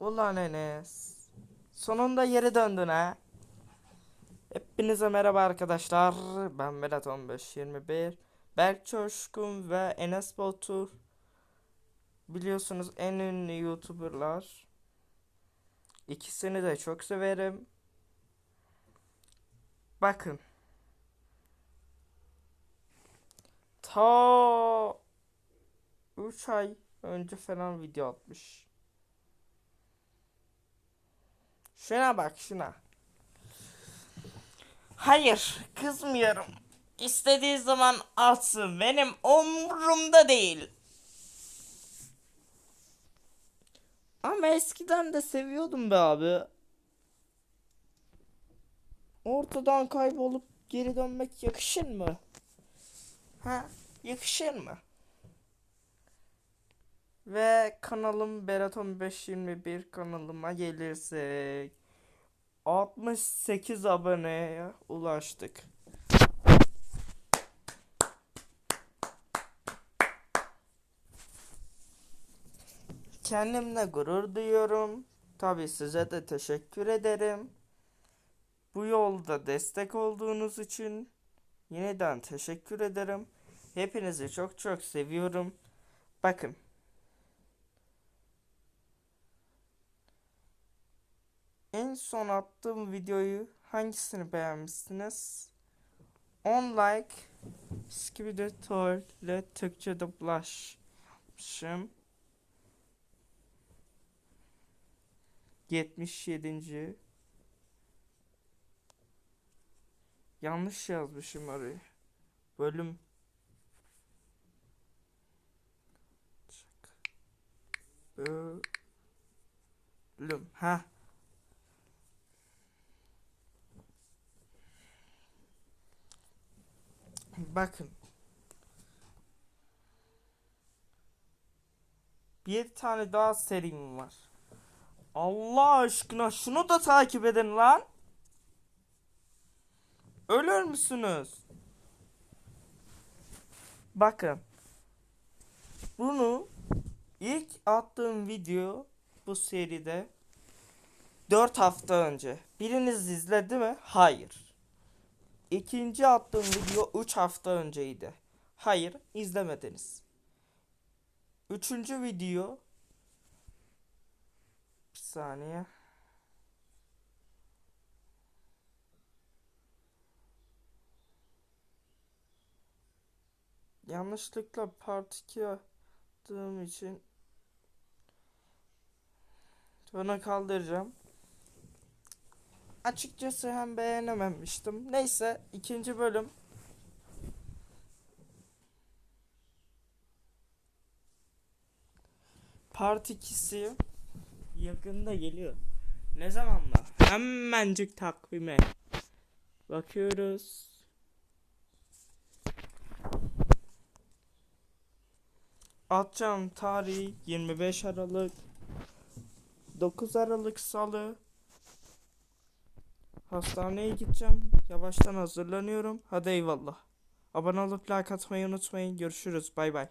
Ulan Enes. Sonunda geri döndün ha. Hepinize merhaba arkadaşlar. Ben Berat 1521. Berk Coşkun ve Enes Batur. Biliyorsunuz en ünlü YouTuber'lar. İkisini de çok severim. Bakın. Ta 3 ay önce falan video atmış. Şuna bak şuna. Hayır, kızmıyorum. İstediği zaman atsın. Benim umurumda değil. Ama eskiden de seviyordum be abi. Ortadan kaybolup geri dönmek yakışır mı? Ha, yakışır mı? Ve kanalım Berat 1521 kanalıma gelirsek 68 aboneye ulaştık. Kendimle gurur duyuyorum. Tabii size de teşekkür ederim. Bu yolda destek olduğunuz için yeniden teşekkür ederim. Hepinizi çok çok seviyorum. Bakın. En son attığım videoyu hangisini beğenmişsiniz? 10 like Skibidi Tour ile Türkçe dublaj yapmışım. 77. Yanlış yazmışım orayı. Bölüm Bölüm. Ha. Bakın. Bir tane daha serim var. Allah aşkına şunu da takip edin lan. Ölür müsünüz? Bakın. Bunu ilk attığım video bu seride 4 hafta önce. Biriniz izledi mi? Hayır. İkinci attığım video 3 hafta önceydi. Hayır, izlemediniz. Üçüncü video bir saniye. Yanlışlıkla part 2 attığım için bunu kaldıracağım. Açıkçası hem beğenememiştim. Neyse ikinci bölüm. Part 2'si yakında geliyor. Ne zamanla? Hemencik takvime. Bakıyoruz. Atacağım tarihi 25 Aralık 9 Aralık Salı Hastaneye gideceğim. Yavaştan hazırlanıyorum. Hadi eyvallah. Abone olup like atmayı unutmayın. Görüşürüz. Bay bay.